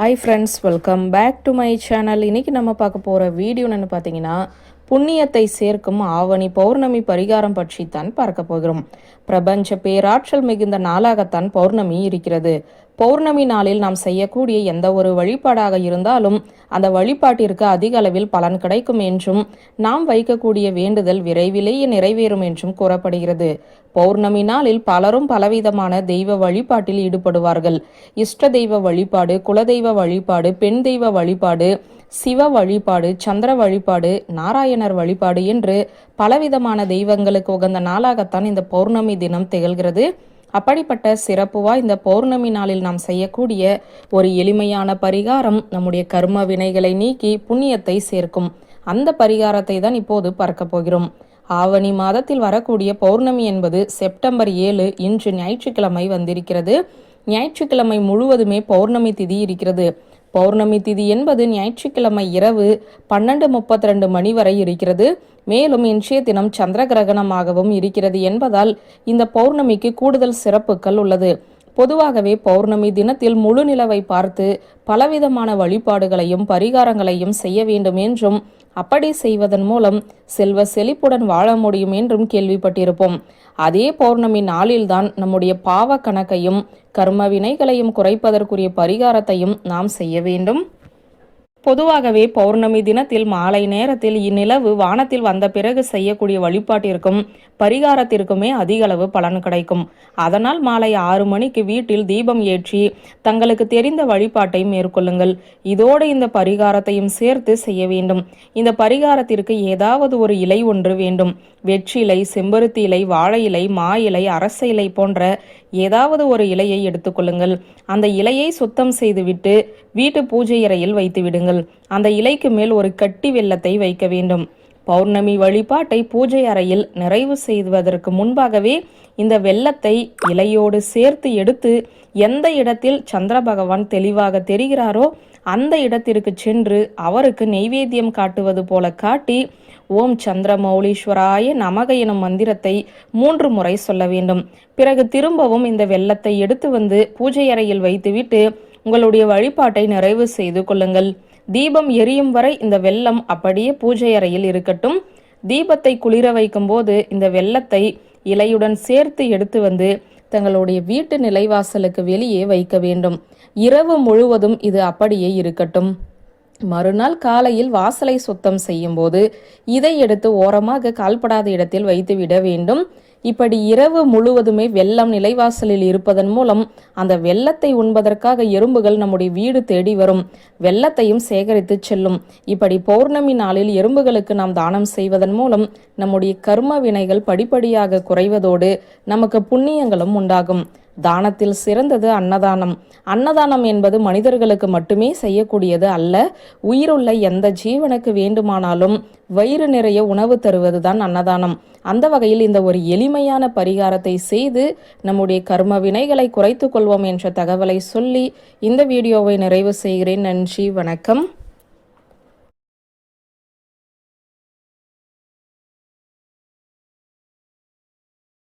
Hi friends welcome back to my channel இன்னைக்கு நம்ம பார்க்க போகிற வீடியோன்னு பார்த்தீங்கன்னா புண்ணியத்தை சேர்க்கும் ஆவணி பௌர்ணமி பரிகாரம் பற்றி தான் பார்க்க போகிறோம். பிரபஞ்ச பேராற்றல் மிகுந்த நாளாகத்தான் பௌர்ணமி இருக்கிறது. பௌர்ணமி நாளில் நாம் செய்யக்கூடிய எந்த ஒரு வழிபாடாக இருந்தாலும் அந்த வழிபாட்டிற்கு அதிக அளவில் பலன் கிடைக்கும் என்றும் நாம் வைக்கக்கூடிய வேண்டுதல் விரைவிலேயே நிறைவேறும் என்றும் கூறப்படுகிறது. பௌர்ணமி நாளில் பலரும் பலவிதமான தெய்வ வழிபாட்டில் ஈடுபடுவார்கள். இஷ்ட தெய்வ வழிபாடு குலதெய்வ வழிபாடு பெண் தெய்வ வழிபாடு சிவ வழிபாடு சந்திர வழிபாடு நாராயணர் வழிபாடு என்று பலவிதமான தெய்வங்களுக்கு உகந்த நாளாகத்தான் இந்த பௌர்ணமி தினம் திகழ்கிறது. அப்படிப்பட்ட சிறப்புவா இந்த பௌர்ணமி நாளில் நாம் செய்யக்கூடிய ஒரு எளிமையான பரிகாரம் நம்முடைய கர்ம வினைகளை நீக்கி புண்ணியத்தை சேர்க்கும். அந்த பரிகாரத்தை தான் இப்போது பார்க்க போகிறோம். ஆவணி மாதத்தில் வரக்கூடிய பௌர்ணமி என்பது செப்டம்பர் ஏழு இன்று ஞாயிற்றுக்கிழமை வந்திருக்கிறது. ஞாயிற்றுக்கிழமை முழுவதுமே பௌர்ணமி திதி இருக்கிறது. பௌர்ணமி திதி என்பது ஞாயிற்றுக்கிழமை இரவு பன்னெண்டு முப்பத்தி ரெண்டு மணி வரை இருக்கிறது. மேலும் இன்றைய தினம் சந்திர கிரகணமாகவும் இருக்கிறது என்பதால் இந்த பௌர்ணமிக்கு கூடுதல் சிறப்புகள் உள்ளது. பொதுவாகவே பௌர்ணமி தினத்தில் முழு நிலவை பார்த்து பலவிதமான வழிபாடுகளையும் பரிகாரங்களையும் செய்ய வேண்டும் என்றும் அப்படி செய்வதன் மூலம் செல்வ செழிப்புடன் வாழ முடியும் என்றும் கேள்விப்பட்டிருப்போம். அதே பௌர்ணமி நாளில்தான் நம்முடைய பாவ கணக்கையும் கர்ம வினைகளையும் குறைப்பதற்குரிய பரிகாரத்தையும் நாம் செய்ய வேண்டும். பொதுவாகவே பௌர்ணமி தினத்தில் மாலை நேரத்தில் இந்நிலவு வானத்தில் வந்த பிறகு செய்யக்கூடிய வழிபாட்டிற்கும் பரிகாரத்திற்குமே அதிக அளவு பலன் கிடைக்கும். அதனால் மாலை ஆறு மணிக்கு வீட்டில் தீபம் ஏற்றி தங்களுக்கு தெரிந்த வழிபாட்டை மேற்கொள்ளுங்கள். இதோடு இந்த பரிகாரத்தையும் சேர்த்து செய்ய வேண்டும். இந்த பரிகாரத்திற்கு ஏதாவது ஒரு இலை ஒன்று வேண்டும். வெற்றிலை செம்பருத்தி இலை வாழை இலை மா இலை அரச இலை போன்ற ஏதாவது ஒரு இலையை எடுத்துக்கொள்ளுங்கள் அந்த இலையை சுத்தம் செய்துவிட்டு வீட்டு பூஜை அறையில் வைத்து விடுங்கள். அந்த இலைக்கு மேல் ஒரு கட்டி வெள்ளத்தை வைக்க வேண்டும். பௌர்ணமி வழிபாட்டை பூஜை அறையில் நிறைவு செய்வதற்கு முன்பாகவே இந்த வெள்ளத்தை இலையோடு சேர்த்து எடுத்து எந்த இடத்தில் சந்திர பகவான் தெளிவாக தெரிகிறாரோ அந்த இடத்திற்கு சென்று அவருக்கு நெய்வேத்தியம் காட்டுவது போல காட்டி ஓம் சந்திர மௌலீஸ்வராய நமக எனும் மந்திரத்தை மூன்று முறை சொல்ல வேண்டும். பிறகு திரும்பவும் இந்த வெள்ளத்தை எடுத்து வந்து பூஜை அறையில் வைத்துவிட்டு உங்களுடைய வழிபாட்டை நிறைவு செய்து கொள்ளுங்கள். தீபம் எரியும் வரை இந்த வெள்ளம் அப்படியே பூஜை அறையில் இருக்கட்டும். தீபத்தை குளிர வைக்கும் போது இந்த வெள்ளத்தை இலையுடன் சேர்த்து எடுத்து வந்து தங்களுடைய வீட்டு நிலைவாசலுக்கு வெளியே வைக்க வேண்டும். இரவு முழுவதும் இது அப்படியே இருக்கட்டும். மறுநாள் காலையில் வாசலை சுத்தம் செய்யும்போது இதை எடுத்து ஓரமாக கால்படாத இடத்தில் வைத்துவிட வேண்டும். இப்படி இரவு முழுவதுமே வெள்ளம் நிலைவாசலில் இருப்பதன் மூலம் அந்த வெள்ளத்தை உண்பதற்காக எறும்புகள் நம்முடைய வீடு தேடி வரும். வெள்ளத்தையும் சேகரித்து செல்லும். இப்படி பௌர்ணமி நாளில் எறும்புகளுக்கு நாம் தானம் செய்வதன் மூலம் நம்முடைய கர்ம வினைகள் படிப்படியாக குறைவதோடு நமக்கு புண்ணியங்களும் உண்டாகும். தானத்தில் சிறந்தது அன்னதானம். அன்னதானம் என்பது மனிதர்களுக்கு மட்டுமே செய்யக்கூடியது அல்ல உயிருள்ள எந்த ஜீவனுக்கு வேண்டுமானாலும் வயிறு நிறைய உணவு தருவதுதான் அன்னதானம். அந்த வகையில் இந்த ஒரு எளிமையான பரிகாரத்தை செய்து நம்முடைய கர்ம வினைகளை குறைத்து கொள்வோம் என்ற தகவலை சொல்லி இந்த வீடியோவை நிறைவு செய்கிறேன். நன்றி வணக்கம்.